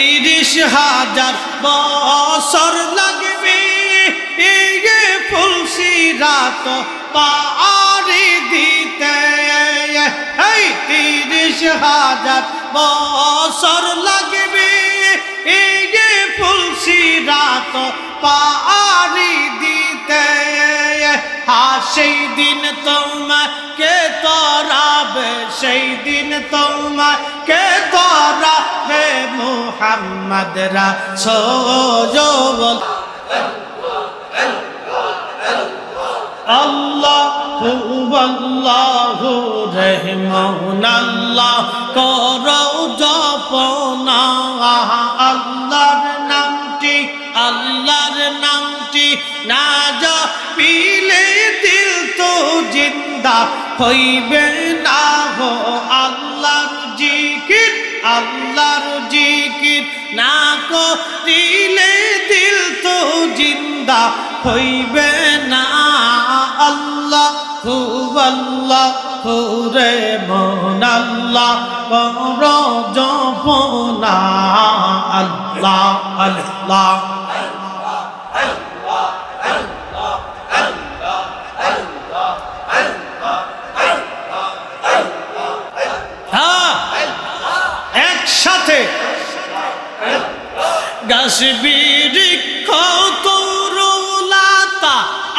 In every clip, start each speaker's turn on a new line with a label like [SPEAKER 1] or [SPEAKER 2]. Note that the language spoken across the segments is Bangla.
[SPEAKER 1] তিরিশ হাজার বছর লাগবে। এই ফুলসি রাত পারি দিতে। এই তিরিশ হাজার বছর লাগবে। এই ফুলসি রাত পারি দিতে। সেই দিন তোমাকে তরাবে, সেই দিন তোমাকে তরাবে মুহাম্মদ রাসূল আল্লাহু আল্লাহু রহমান আল্লাহ করো জপনা। আল্লাহর নামটি আল্লাহর নামটি না পিলে দিল তো জিন্দা হইবে না হো আল্লাহর জিকির আল্লাহর জিকির না করিলে দিল তো জিন্দা হইবে না। আল্লাহ খুব আল্লাহ হু রে মন আল্লাহ, কর জপনা। আল্লাহ আল্লাহ হ্যাঁ একসাথে গাছ বৃক্ষ তরুলাতা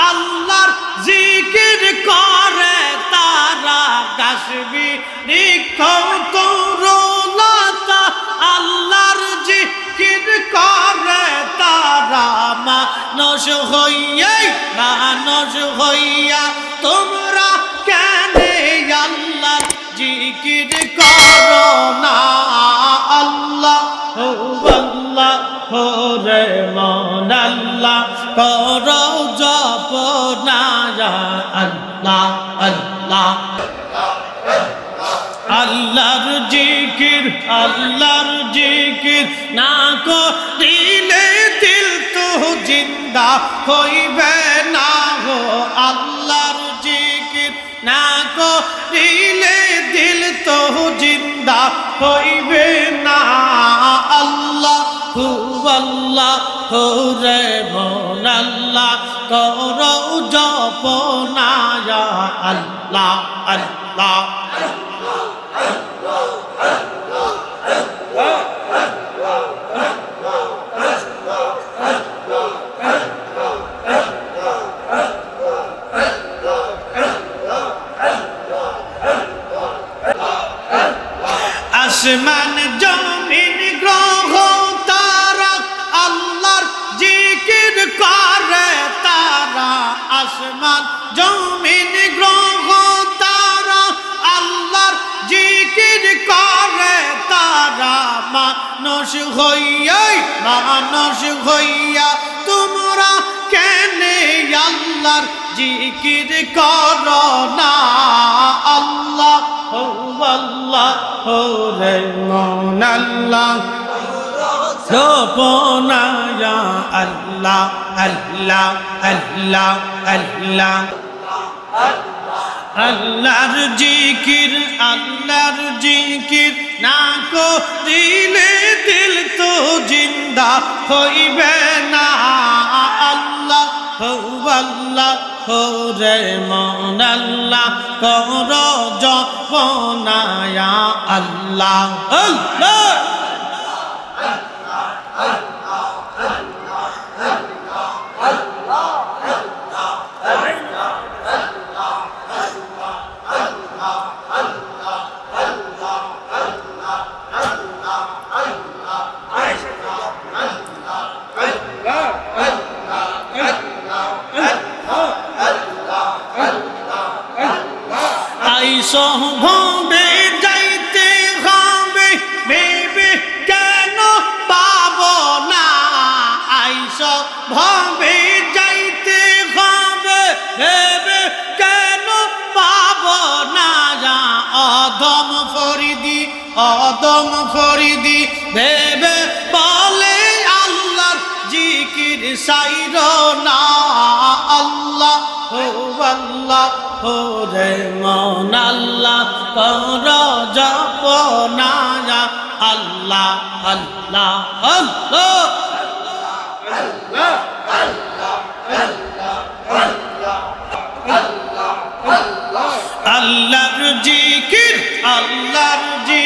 [SPEAKER 1] আল্লাহর জিকির করে তারা। গাছ বৃক্ষ তরুলাতা আল্লাহর জিকির করে তারা। মানুষ হইয়াই, মানুষ হইয়া তোমরা আল্লাহ, করো জপ না আল্লাহ আল্লাহ। আল্লাহর জিকির আল্লাহর জিকির না করিলে দিল তো জিন্দা হইবে না হো আল্লাহর জিকির না করিলে দিল তো জিন্দা হইবে না। আল্লাহ, হু আল্লাহ। রে মন আল্লাহ করো জপনা আল্লাহ আল্লাহ। আসমান মানুষ হইয়াই মানুষ হইয়া, তোমরা কেন আল্লাহর জিকির কর না? আল্লাহ, হো আল্লাহ, হো রে মন আল্লাহ গোপনায়া আল্লাহ আল্লাহ আল্লাহ আল্লাহ। আল্লাহর জিকির আল্লাহর জিকির। না করিলে দিল তো জিন্দা হইবে না। আল্লাহ আল্লাহ, হো রে মন আল্লাহ, কর জপনায়া আল্লাহ। আল্লাহ। আইস অদম ফরিদি ভেবে বলে আল্লাহর জিকির সাইর না আল্লাহ হো আল্লাহ হো রে মন আল্লাহ, কর জপ না আল্লাহ আল্লাহ আল্লাহ আল্লাহ। আল্লাহর জিকির আল্লাহর জিকির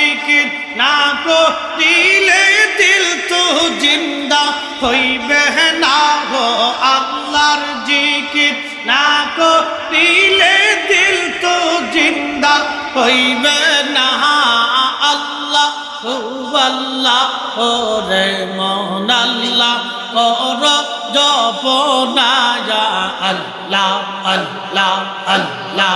[SPEAKER 1] না করিলে দিল তো জিন্দা হইবে না গো আল্লাহর জিকির। না করিলে দিল তো জিন্দা হইবে না আল্লাহ। আল্লাহ ও রে মন আল্লাহ কর জপনা আল্লাহ আল্লাহ আল্লাহ।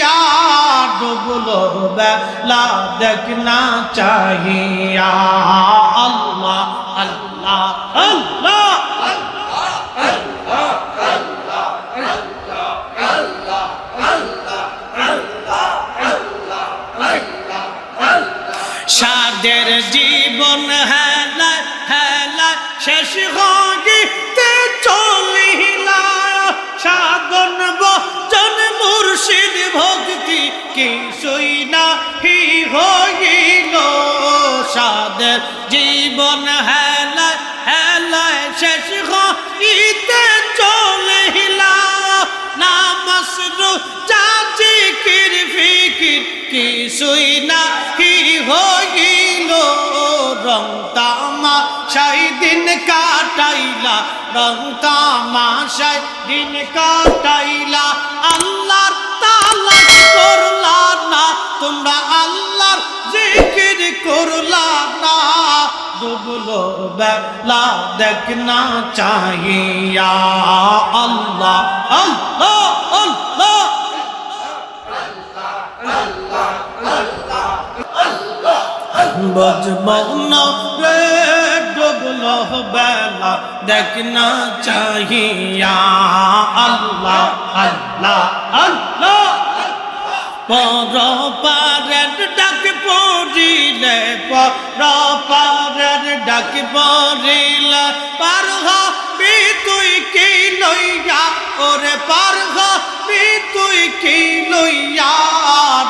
[SPEAKER 1] লইয়া ডুবলো বেলা দেখনা চাহিয়া। কাটাইলা রং তামাশাই দিন কাটাইলা, আল্লাহর তালা করলা না, তোমরা আল্লাহর জিকির করলা না। ডুবলো বেলা দেখনা চাহিয়া, আল্লাহ আল্লাহ আল্লাহ। বজবন রে। ডুবলো বেলা দেখনা চাহিয়া। আল্লাহ আল্লাহ আল্লাহ। পর পারের ডাক পড়িলে পর পারের ডাক পড়িলে পার হবি তুই কি লইয়া ওরে পার তুই কি লইয়া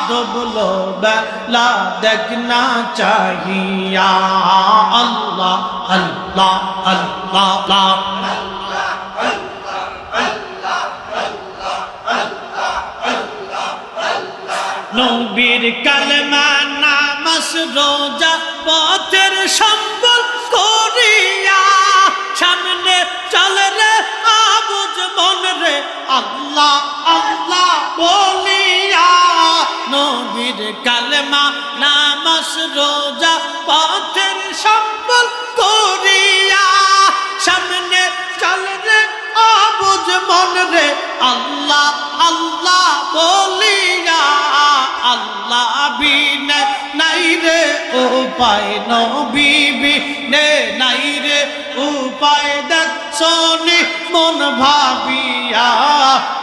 [SPEAKER 1] ডুবলো বেলা দেখনা চাহিয়া আল্লাহ আল্লাহ আল্লাহ নবীর কালমা নামাজ রোজা পথের সম্বল আল্লাহ আল্লাহ বলিয়া, নবীর কালমা, নামাজ, রোজা, পথের সম্বল করিয়া, সামনে চলে রে আবুজ মন রে আল্লাহ আল্লাহ বলিয়া, আল্লাহ বিনে নাই রে উপায়, নবী নে নাই রে উপায় দেখছনি মন ভাবিয়া।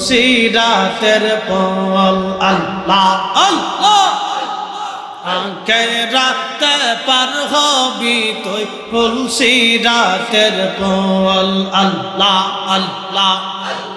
[SPEAKER 1] বলছি রাতের পল আল্লাহ আল্লাহ। আগে রাতে পার হবি তুই তুলসি রাতের পল আল্লাহ আল্লাহ। হেরা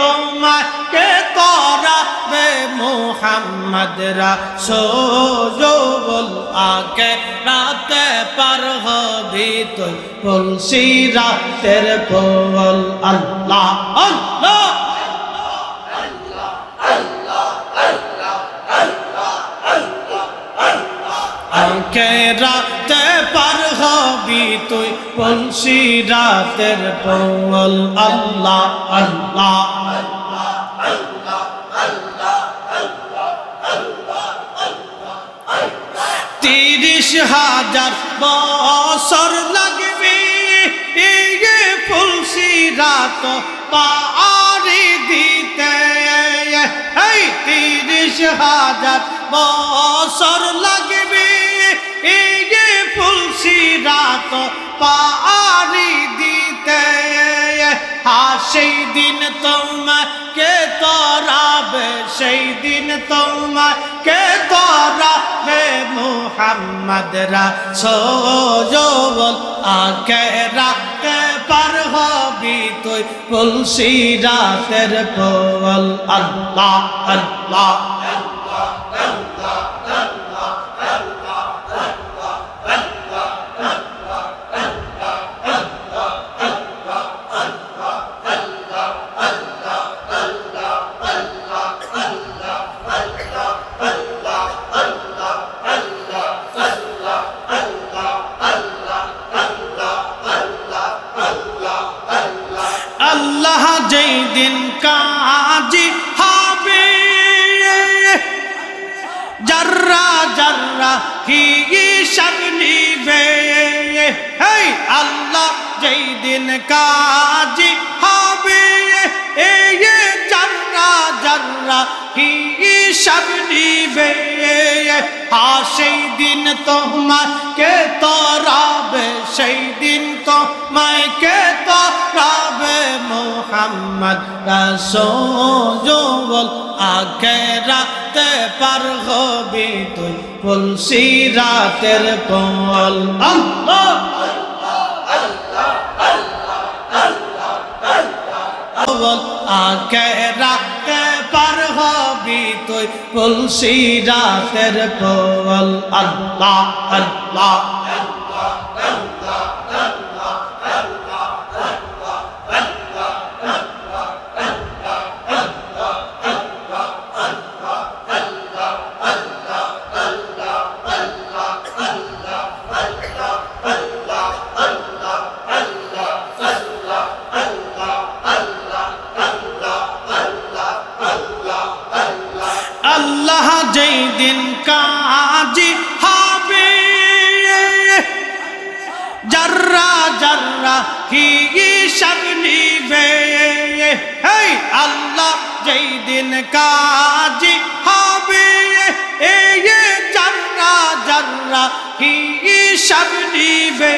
[SPEAKER 1] দিন তোমায় কে তরাবে মোহাম্মদ রাসূল আগে রাতে পার হবি তুই তুলসি রাতের কোল আল্লাহ আল্লাহ আগে রাতে পার হবি তুই তুলসি রাতের কোল আল্লাহ আল্লাহ। তিরিশ হাজার বছর লাগবে ফুলসি রাত পারি দিতে। এই তিরিশ হাজার বছর লাগবে এই ফুলসি রাত পারি দিতে। সেই দিন তোমাকে তরাবে, সেই দিন তোমাকে তরাবে মোহাম্মদ রাসূল আগে রাতে পার হবি তুই তুলসি রাতের পোল। আল্লাহ আল্লাহ দিন কাজি হবে এই জর্রা জর্রা হিসাব নিবে হা সেই দিন তোমাকে তরাবে, সেই দিন তোমাকে তরাবে মোহাম্মদ রাসূল আগে রাতে পার হবি তুই তুলসি রাতের কোল আল্লাহ! আগে রাতে পার হবি তুই তুলসী রাতের পল আল্লাহ আল্লাহ। কাজি হবে। জর্রা জর্রা হিসাব নিবে? হেই আল্লাহ যেই দিন কাজি হবে। এই জর্রা জর্রা হিসাব নিবে?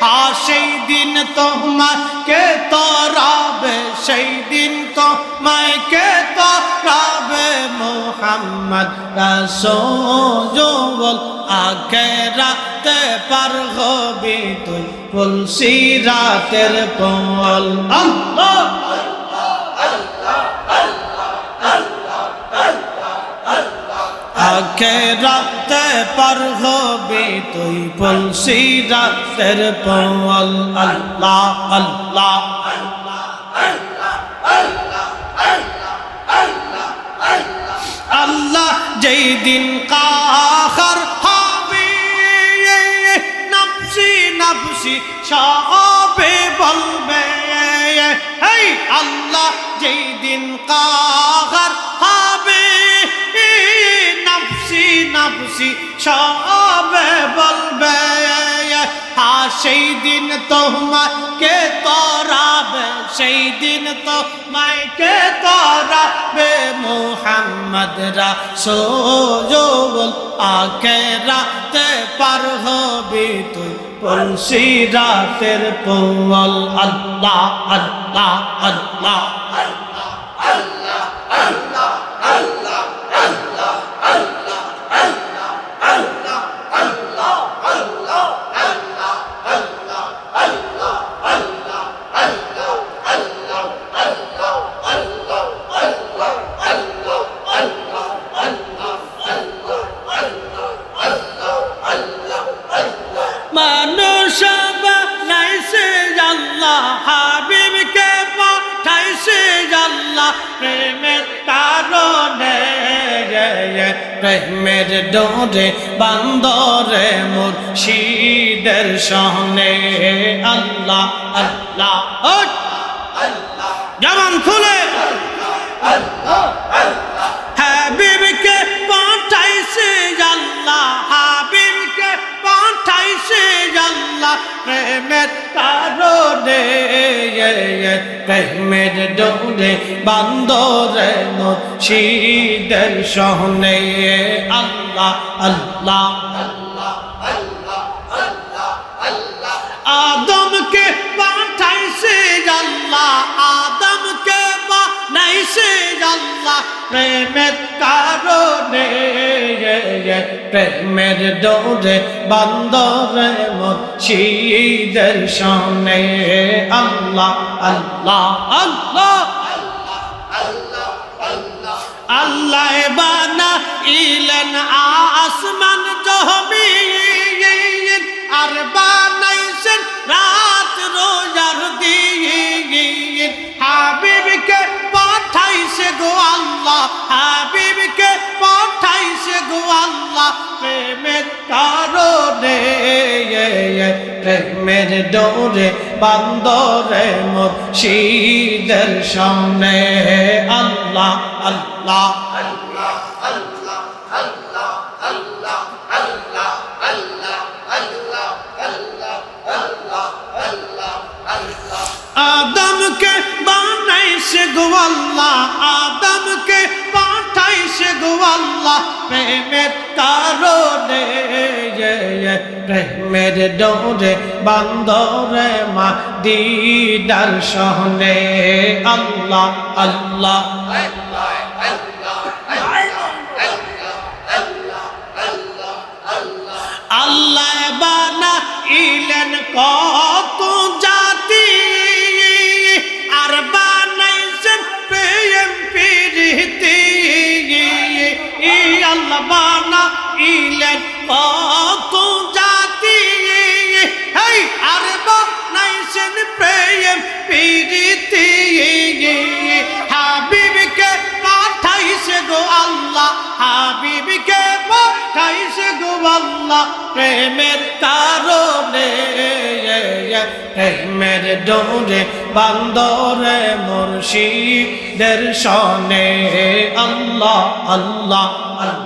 [SPEAKER 1] হা সেই দিন তোমাকে তরাবে, সেই দিন তোমাকে তরাবে মোহাম্মদ রাসূল আগে রাতে পার হবি তুই তুলসি রাতের কোল। আল্লাহ! আগে রাতে পার হবি তুই তুলসি রাতের কোল আল্লাহ আল্লাহ আল্লাহ, যেই দিন কাহার হবে নফসি নফসি সবে বলবে হেই আল্লাহ, যেই দিন কাহার হবে নফসি সবে বলবে হাস সেই দিন তোমাকে তরাবে, সেই দিন তোমাকে তরাবে মোহাম্মদ রাসূল আখেরাতে পার হবি তুই পলসি রাতের পোল আল্লাহ আল্লাহ আল্লাহ মানুষ রে বান্দরে মোর শিদের সামনে। আল্লাহ আল্লাহ আল্লাহ। জামান খুলে। আল্লাহ আল্লাহ। প্রেমের কারণে প্রেমের ডোরে বান্দরে শীতের সহনে আল্লাহ আল্লাহ প্রেমের কারণে প্রেমের ডোরে বান্দরে মুর্শিদের সনে আল্লাহ আল্লাহ আল্লাহ আল্লাহ বানা ইলেন আসমান জহমিন আর বানাইছেন রাত রোজার দিন। পাঠাইছে গো আল্লাহ, হাবিবকে পাঠাইছে গো আল্লাহ। প্রেমের কারণে, প্রেমের ডোরে, বান্দরে, মুর্শিদের সামনে। আল্লাহ আল্লাহ আল্লাহ আদমকে পাঠাইছে গো আল্লাহ। প্রেমের কারণে প্রেমের ডোরে বান্দরে মা দিদার সহনে আল্লাহ আল্লাহ। আল্লাহ বানা ইলেন কত বানা ইলেন কত জাতি? হেই, আর বানাইছেন প্রেম, প্রীতি। হাবিবকে পাঠাইছে গো আল্লাহ, হাবিবকে পাঠাইছে গো আল্লাহ, প্রেমের কারণে। প্রেমের ডোরে বান্দরে মুর্শিদের সনে। আল্লাহ আল্লাহ আল্লাহ।